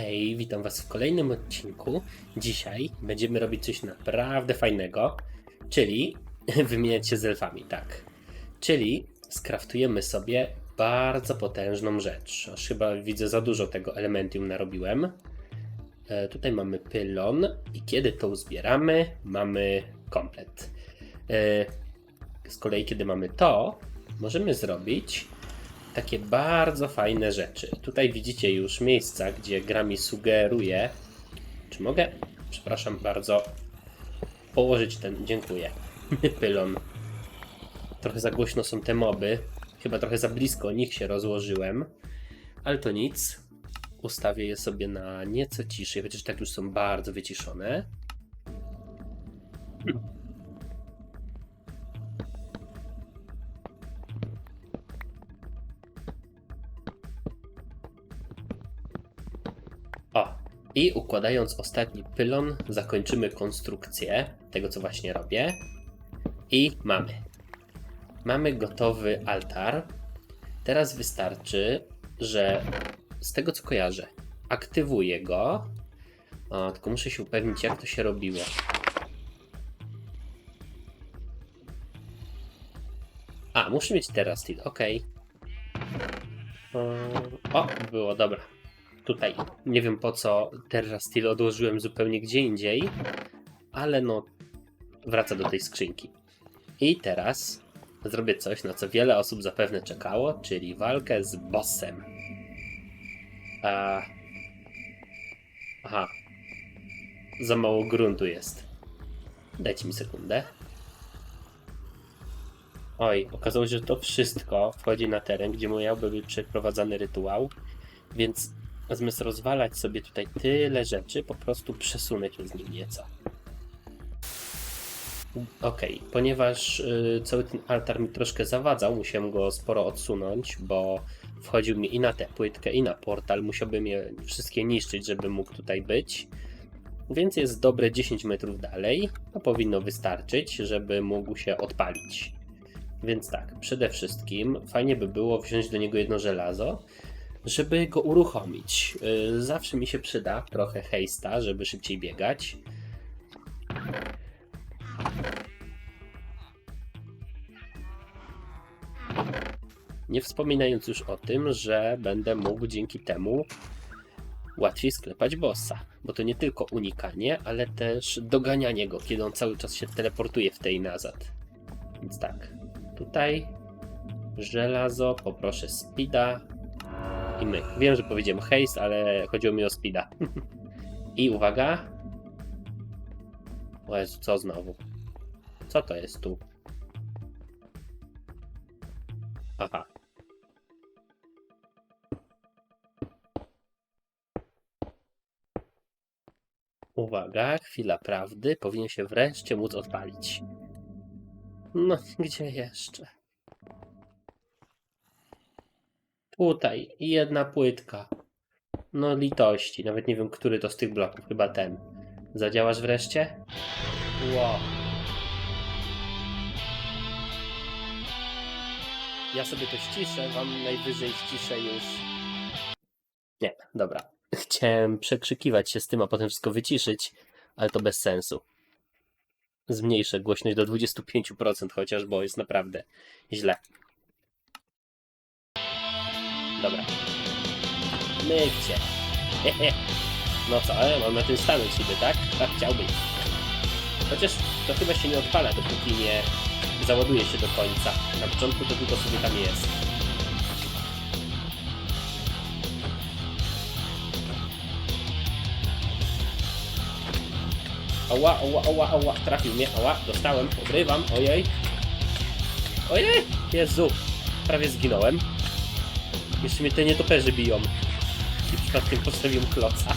Hej, witam Was w kolejnym odcinku. Dzisiaj będziemy robić coś naprawdę fajnego, czyli wymieniać się z elfami, tak. Czyli skraftujemy sobie bardzo potężną rzecz. Aż chyba widzę za dużo tego elementium narobiłem. E, tutaj mamy pylon i kiedy to uzbieramy, mamy komplet. E, z kolei kiedy mamy to, możemy zrobić takie bardzo fajne rzeczy. Tutaj widzicie już miejsca, gdzie gra mi sugeruje. Czy mogę, przepraszam bardzo, położyć ten, dziękuję, pylon. Trochę za głośno są te moby. Chyba trochę za blisko nich się rozłożyłem. Ale to nic. Ustawię je sobie na nieco ciszej, chociaż tak już są bardzo wyciszone. O, i układając ostatni pylon, zakończymy konstrukcję tego, co właśnie robię. I mamy. Mamy gotowy altar. Teraz wystarczy, że z tego, co kojarzę, aktywuję go. O, tylko muszę się upewnić, jak to się robiło. A, muszę mieć teraz steel, ok. O, było, dobra tutaj nie wiem po co Terra Steel odłożyłem zupełnie gdzie indziej, ale no wraca do tej skrzynki. I teraz zrobię coś, na co wiele osób zapewne czekało, czyli walkę z bossem. A... Aha. Za mało gruntu jest. Dajcie mi sekundę. Oj, okazało się, że to wszystko wchodzi na teren, gdzie miałby być przeprowadzany rytuał, więc Zamiast rozwalać sobie tutaj tyle rzeczy, po prostu przesunę przez nim nieco. Ok, ponieważ y, cały ten altar mi troszkę zawadzał, musiałem go sporo odsunąć, bo wchodził mi i na tę płytkę, i na portal. Musiałbym je wszystkie niszczyć, żeby mógł tutaj być. Więc jest dobre 10 metrów dalej. To powinno wystarczyć, żeby mógł się odpalić. Więc tak, przede wszystkim fajnie by było wziąć do niego jedno żelazo, żeby go uruchomić. Y, zawsze mi się przyda trochę hejsta, żeby szybciej biegać. Nie wspominając już o tym, że będę mógł dzięki temu łatwiej sklepać bossa. Bo to nie tylko unikanie, ale też doganianie go, kiedy on cały czas się teleportuje w tej nazad. Więc tak, tutaj żelazo, poproszę speeda, i my. Wiem, że powiedziałem haste, ale chodziło mi o speeda. I uwaga. O Jezu, co znowu? Co to jest tu? Aha. Uwaga, chwila prawdy. Powinien się wreszcie móc odpalić. No, gdzie jeszcze? Tutaj jedna płytka. No litości, nawet nie wiem, który to z tych bloków, chyba ten. Zadziałasz wreszcie? Wow. Ja sobie to ściszę, wam najwyżej ściszę już. Nie, dobra. Chciałem przekrzykiwać się z tym, a potem wszystko wyciszyć, ale to bez sensu. Zmniejszę głośność do 25% chociaż, bo jest naprawdę źle. Dobra. Mykcie. No co, mam na tym stanąć niby, tak? Tak chciałbym. Chociaż to chyba się nie odpala, dopóki nie załaduje się do końca. Na początku to tylko sobie tam jest. Ała, ała, ała, ała, trafił mnie, ała, dostałem, obrywam, ojej. Ojej, Jezu, prawie zginąłem. Jeszcze mnie te nietoperze biją. I przypadkiem postawiłem kloca.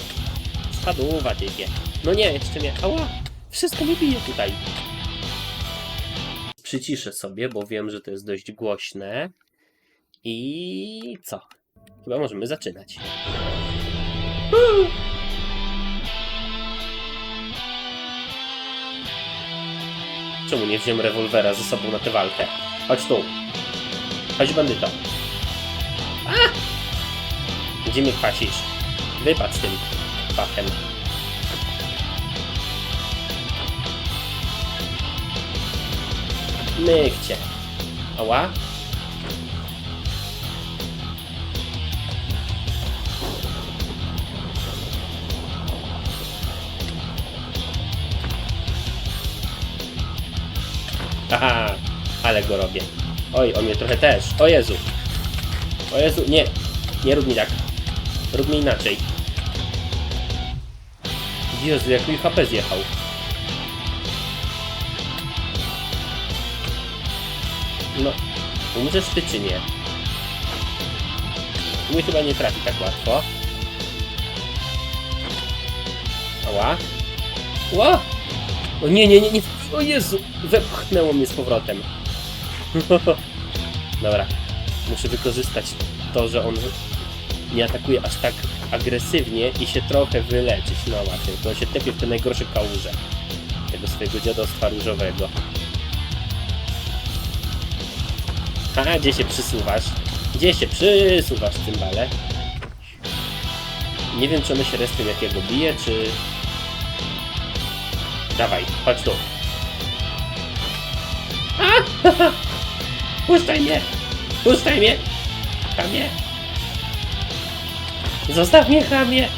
Spadłowa dzikie. No nie, jeszcze mnie. Ała! Wszystko mi bije tutaj. Przyciszę sobie, bo wiem, że to jest dość głośne. I co? Chyba możemy zaczynać. Czemu nie wziąłem rewolwera ze sobą na tę walkę? Chodź tu. Chodź bandyto. Gdzie mnie kwasisz? Wypadł z tym pachem. Mykcie. Ała. Aha, ale go robię. Oj, on mnie trochę też. O Jezu. O Jezu, nie. Nie rób mi tak. Rób mi inaczej. Jezu, jak mi HP zjechał. No, umrzesz ty czy nie? Mój chyba nie trafi tak łatwo. Ała. Ła! O nie, nie, nie, nie. O Jezu! Wepchnęło mnie z powrotem. Dobra. Muszę wykorzystać to, że on nie atakuje aż tak agresywnie i się trochę wyleczyć. No właśnie, to się tepie w te najgorsze kałuże. Tego swojego dziadostwa różowego. A, gdzie się przysuwasz? Gdzie się przysuwasz, cymbale? Nie wiem, czy one się respią, jak ja go biję, czy... Dawaj, chodź tu. A! Puszczaj mnie! Puszczaj mnie! Chamie! Zostaw mnie, chamie!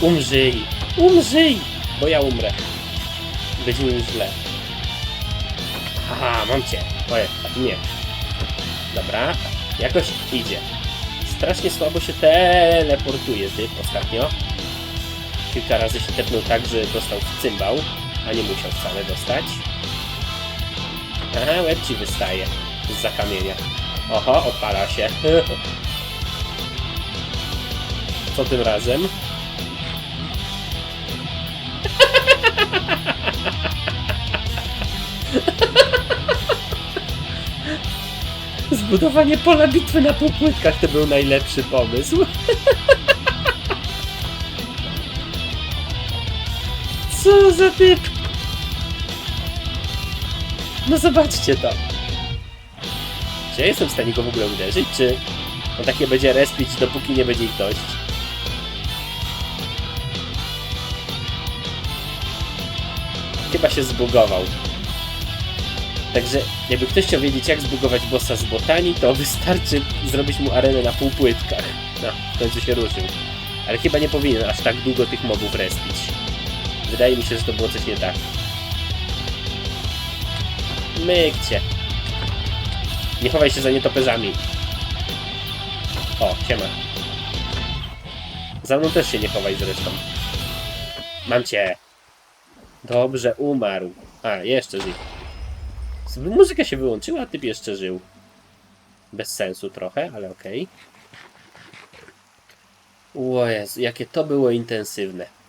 Umrzyj! Umrzyj! Bo ja umrę. Będzie mi źle. Haha, mam cię. Ty nie. Dobra, jakoś idzie. Strasznie słabo się teleportuje typ ostatnio. Kilka razy się tepnął tak, że dostał w cymbał, a nie musiał wcale dostać. Aha, łeb ci wystaje z kamienia. Oho, odpala się. Co tym razem? Zbudowanie pola bitwy na półpłytkach to był najlepszy pomysł. Co za typ? No zobaczcie to. Czy ja jestem w stanie go w ogóle uderzyć, czy on takie będzie respić, dopóki nie będzie ich dość? Chyba się zbugował. Także jakby ktoś chciał wiedzieć jak zbugować bossa z botani, to wystarczy zrobić mu arenę na półpłytkach. No, w końcu się ruszył. Ale chyba nie powinien aż tak długo tych mobów respić. Wydaje mi się, że to było coś nie tak. Mykcie. Nie chowaj się za nietoperzami. O, siema. Za mną też się nie chowaj zresztą. Mam cię. Dobrze, umarł. A, jeszcze żyje. Muzyka się wyłączyła, a typ jeszcze żył. Bez sensu trochę, ale okej. Okay. O Jezu, jakie to było intensywne.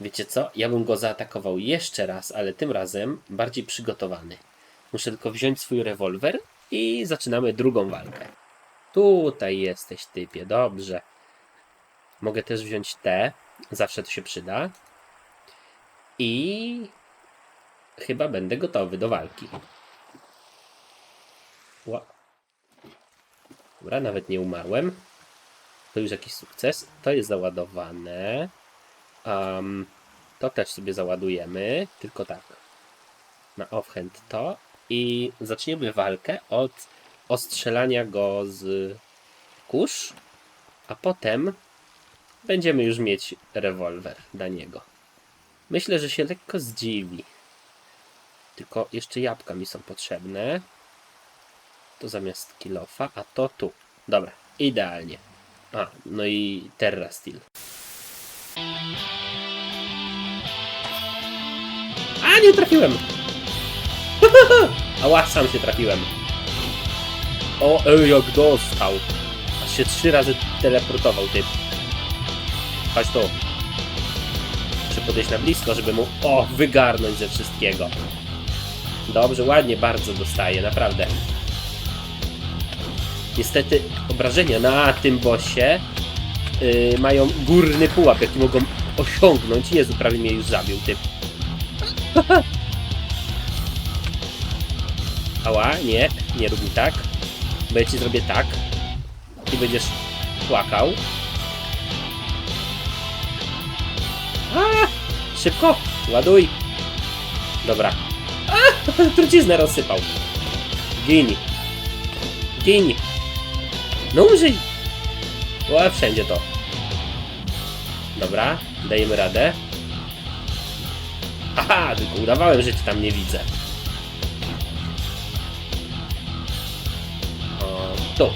Wiecie co? Ja bym go zaatakował jeszcze raz, ale tym razem bardziej przygotowany. Muszę tylko wziąć swój rewolwer i zaczynamy drugą walkę. Tutaj jesteś, typie, dobrze. Mogę też wziąć te, zawsze to się przyda. I chyba będę gotowy do walki. Ła. Dobra, nawet nie umarłem. To już jakiś sukces. To jest załadowane. Um, to też sobie załadujemy, tylko tak. Na offhand to. I zaczniemy walkę od ostrzelania go z kurz, a potem będziemy już mieć rewolwer dla niego. Myślę, że się lekko zdziwi. Tylko jeszcze jabłka mi są potrzebne. To zamiast kilofa, a to tu. Dobra, idealnie. A, no i Terra Steel. Nie trafiłem! Ała, sam się trafiłem. O, ej, jak dostał. Aż się trzy razy teleportował typ. Chodź tu. Muszę podejść na blisko, żeby mu, o, wygarnąć ze wszystkiego. Dobrze, ładnie bardzo dostaje, naprawdę. Niestety obrażenia na tym bossie yy, mają górny pułap, jaki mogą osiągnąć. Jezu, prawie mnie już zabił typ. Ała, nie, nie rób mi tak. Bo ja ci zrobię tak. I będziesz płakał. A, szybko, ładuj. Dobra. A, truciznę rozsypał. Gini. Gini. No użyj. O, wszędzie to. Dobra, dajemy radę. Aha, tylko udawałem, że cię tam nie widzę. O, tu.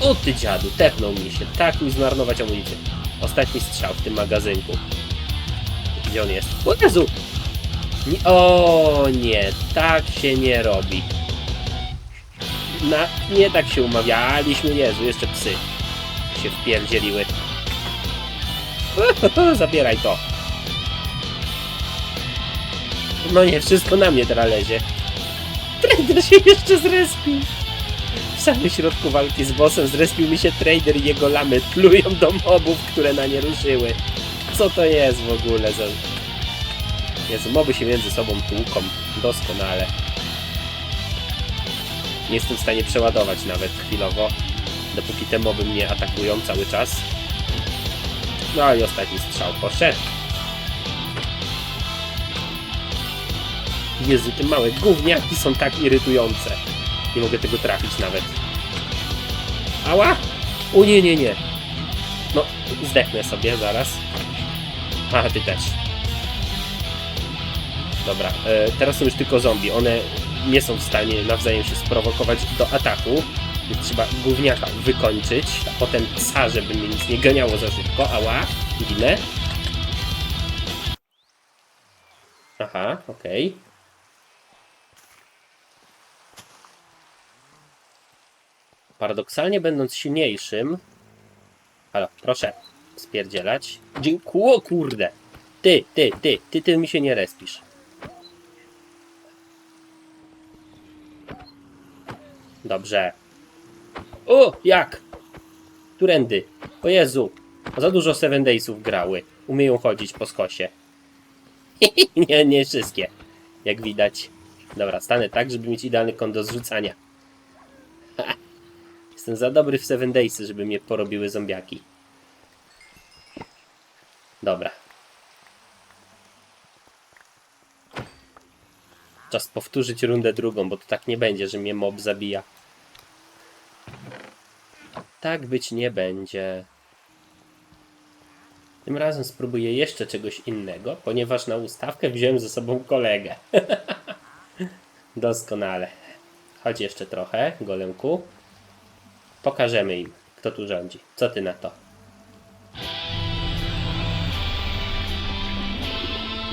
O ty dziadu, tepnął mi się. Tak mi zmarnować amunicję. Ostatni strzał w tym magazynku. Gdzie on jest? O Jezu! Nie, o nie, tak się nie robi. Na, nie tak się umawialiśmy, Jezu, jeszcze psy się wpierdzieliły. Zabieraj to. No nie, wszystko na mnie teraz lezie. Trader się jeszcze zrespił. W samym środku walki z bossem zrespił mi się trader i jego lamy plują do mobów, które na nie ruszyły. Co to jest w ogóle za... Jezu, moby się między sobą tłuką. Doskonale. Nie jestem w stanie przeładować nawet chwilowo, dopóki te moby mnie atakują cały czas. No i ostatni strzał poszedł. Jezu, te małe gówniaki są tak irytujące. Nie mogę tego trafić nawet. Ała! O nie, nie, nie. No, zdechnę sobie zaraz. A, ty też. Dobra, e, teraz są już tylko zombie. One nie są w stanie nawzajem się sprowokować do ataku. Więc trzeba gówniaka wykończyć, a potem psa, żeby mnie nic nie ganiało za szybko. Ała, ginę. Aha, okej. Paradoksalnie będąc silniejszym... Halo, proszę spierdzielać. Dziękuję, o kurde! Ty, ty, ty, ty, ty mi się nie respisz. Dobrze. O, jak? Turendy. O Jezu. Za dużo Seven Daysów grały. Umieją chodzić po skosie. nie, nie wszystkie. Jak widać. Dobra, stanę tak, żeby mieć idealny kąt do zrzucania. Jestem za dobry w Seven Daysy, żeby mnie porobiły zombiaki. Dobra. Czas powtórzyć rundę drugą, bo to tak nie będzie, że mnie mob zabija. Tak być nie będzie. Tym razem spróbuję jeszcze czegoś innego, ponieważ na ustawkę wziąłem ze sobą kolegę. Doskonale. Chodź jeszcze trochę, golemku. Pokażemy im, kto tu rządzi. Co ty na to?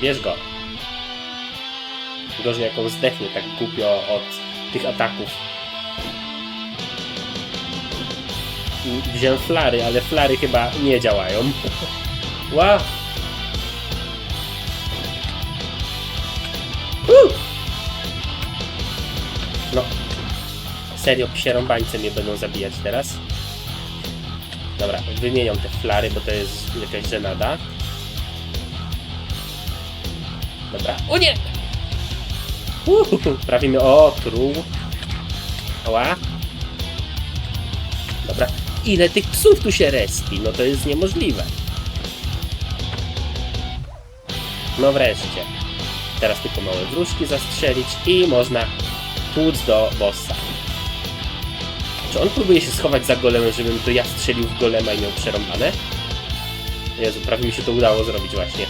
Bierz go. Gorzej jak on zdechnie tak głupio od tych ataków. Wziąłem flary, ale flary chyba nie działają. Ła! Serio, psierąbańce mnie będą zabijać teraz. Dobra, wymieniam te flary, bo to jest jakaś żenada. Dobra. O nie! Uhu, prawie mnie otruł. Ała. Dobra. Ile tych psów tu się respi? No to jest niemożliwe. No wreszcie. Teraz tylko małe wróżki zastrzelić i można tłuc do bossa. Czy on próbuje się schować za golemem, żebym to ja strzelił w golema i miał przerąbane? Jezu, prawie mi się to udało zrobić właśnie.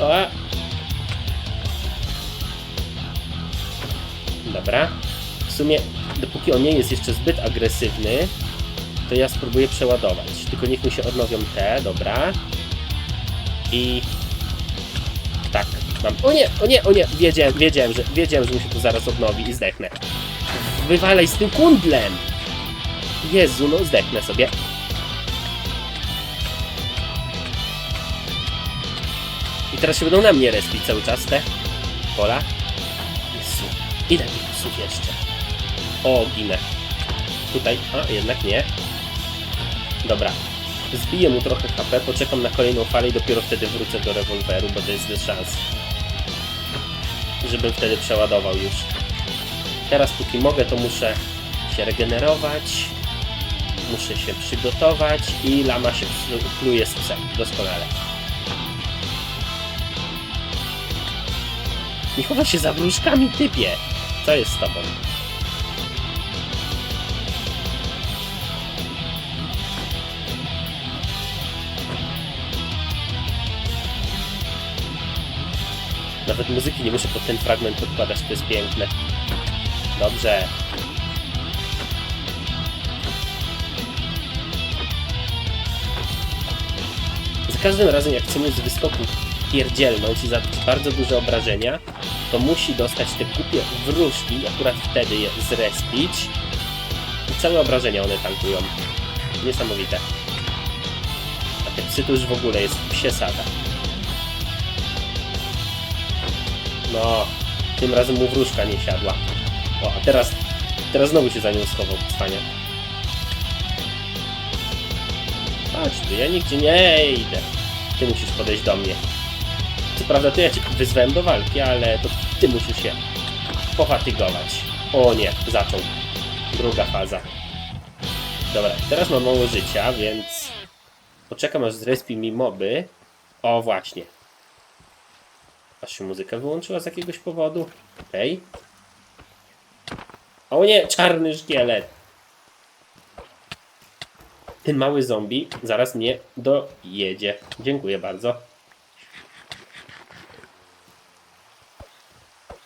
O! Dobra. W sumie, dopóki on nie jest jeszcze zbyt agresywny, to ja spróbuję przeładować. Tylko niech mi się odnowią te, dobra. I... Mam... O nie, o nie, o nie! Wiedziałem, wiedziałem, że, wiedziałem, że mi się to zaraz odnowi i zdechnę. Wywalaj z tym kundlem! Jezu, no zdechnę sobie. I teraz się będą na mnie respić cały czas te pola. Jezu, ile psów jeszcze? O, ginę. Tutaj, a jednak nie. Dobra. Zbiję mu trochę HP, poczekam na kolejną falę i dopiero wtedy wrócę do rewolweru, bo to jest bez szans. żebym wtedy przeładował już. Teraz póki mogę, to muszę się regenerować, muszę się przygotować i lama się pl- pluje z psem. Doskonale. Nie chowa się za wróżkami, typie! Co jest z tobą? Nawet muzyki nie muszę pod ten fragment podkładać, to jest piękne. Dobrze. Za każdym razem, jak chcemy z wyskoku pierdzielnąć i zadać bardzo duże obrażenia, to musi dostać te głupie wróżki, akurat wtedy je zrespić. I całe obrażenia one tankują. Niesamowite. A te psy to już w ogóle jest psiesada. No, tym razem mu wróżka nie siadła. O, a teraz, teraz znowu się za nią schował, cwania. Chodź tu, ja nigdzie nie idę. Ty musisz podejść do mnie. Co prawda to ja cię wyzwałem do walki, ale to ty musisz się pofatygować. O nie, zaczął. Druga faza. Dobra, teraz mam mało życia, więc poczekam aż zrespi mi moby. O właśnie. Aż się muzyka wyłączyła z jakiegoś powodu. Okej. O nie, czarny szkielet. Ten mały zombie zaraz mnie dojedzie. Dziękuję bardzo.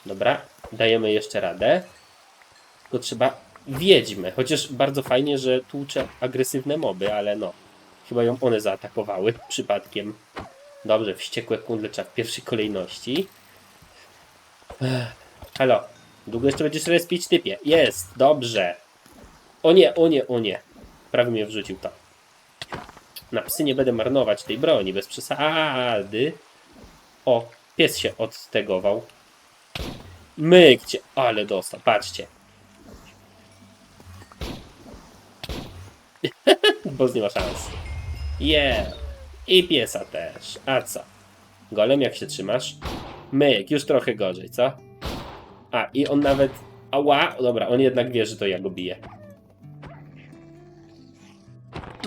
Dobra, dajemy jeszcze radę. Tylko trzeba wiedźmę. Chociaż bardzo fajnie, że tłucze agresywne moby, ale no. Chyba ją one zaatakowały przypadkiem. Dobrze, wściekłe kundle trzeba w pierwszej kolejności. Halo, długo jeszcze będziesz respić typie? Jest, dobrze. O nie, o nie, o nie. Prawie mnie wrzucił to. Na psy nie będę marnować tej broni, bez przesady. O, pies się odtegował. Mykcie, ale dostał, patrzcie. Boss nie ma szans. Yeah. I piesa też. A co? Golem, jak się trzymasz? Myk, już trochę gorzej, co? A, i on nawet... Ała! Dobra, on jednak wie, że to ja go biję.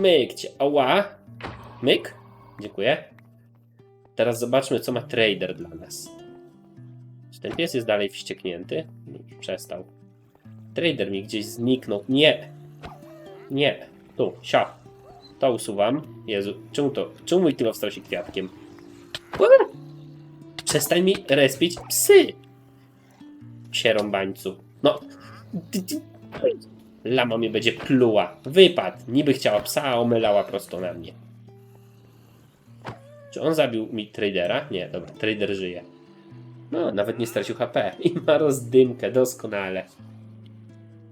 Myk cię. Ała! Myk? Dziękuję. Teraz zobaczmy, co ma trader dla nas. Czy ten pies jest dalej wścieknięty? Już przestał. Trader mi gdzieś zniknął. Nie! Nie. Tu, sio. To usuwam. Jezu, czemu to? Czemu mój tylo wstał się kwiatkiem? Przestań mi respić psy! Sierąbańcu. No. Lama mnie będzie pluła. Wypad. Niby chciała psa, a omylała prosto na mnie. Czy on zabił mi tradera? Nie, dobra, trader żyje. No, nawet nie stracił HP. I ma rozdymkę, doskonale.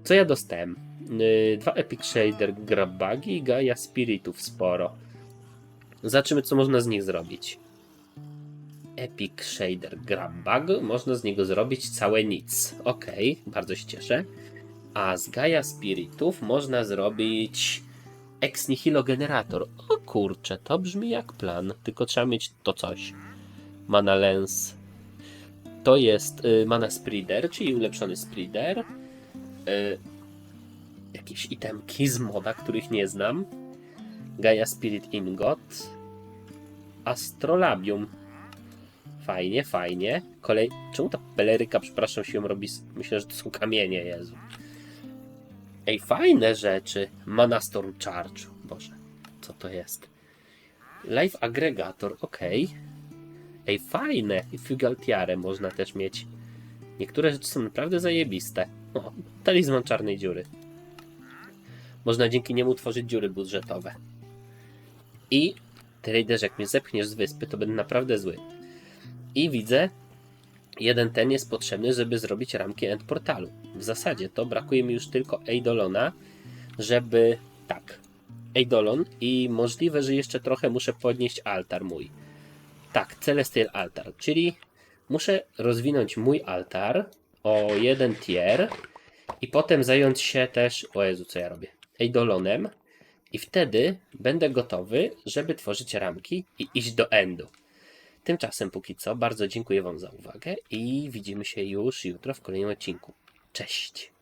Co ja dostałem? Yy, dwa Epic Shader Grabbagi i Gaia Spiritów sporo. Zobaczymy, co można z nich zrobić. Epic Shader Grabbag. Można z niego zrobić całe nic. Ok, bardzo się cieszę. A z Gaia Spiritów można zrobić Ex Nihilo Generator. O kurczę, to brzmi jak plan. Tylko trzeba mieć to coś. Mana Lens. To jest y, Mana Spreader, czyli ulepszony Spreader. Y, jakieś itemki z moda, których nie znam. Gaia Spirit Ingot. Astrolabium. Fajnie, fajnie. Kolej... Czemu ta peleryka, przepraszam, się robi... Myślę, że to są kamienie, Jezu. Ej, fajne rzeczy. Manastor Charge. Boże, co to jest? Live Aggregator, ok. Ej, fajne. I Fugaltiare można też mieć. Niektóre rzeczy są naprawdę zajebiste. O, talizman czarnej dziury. Można dzięki niemu tworzyć dziury budżetowe. I traderze, jak mnie zepchniesz z wyspy, to będę naprawdę zły. I widzę, jeden ten jest potrzebny, żeby zrobić ramki end portalu. W zasadzie to brakuje mi już tylko Eidolona, żeby... Tak, Eidolon i możliwe, że jeszcze trochę muszę podnieść altar mój. Tak, Celestial Altar, czyli muszę rozwinąć mój altar o jeden tier i potem zająć się też... O Jezu, co ja robię? Eidolonem i wtedy będę gotowy, żeby tworzyć ramki i iść do endu. Tymczasem póki co bardzo dziękuję Wam za uwagę i widzimy się już jutro w kolejnym odcinku. Cześć!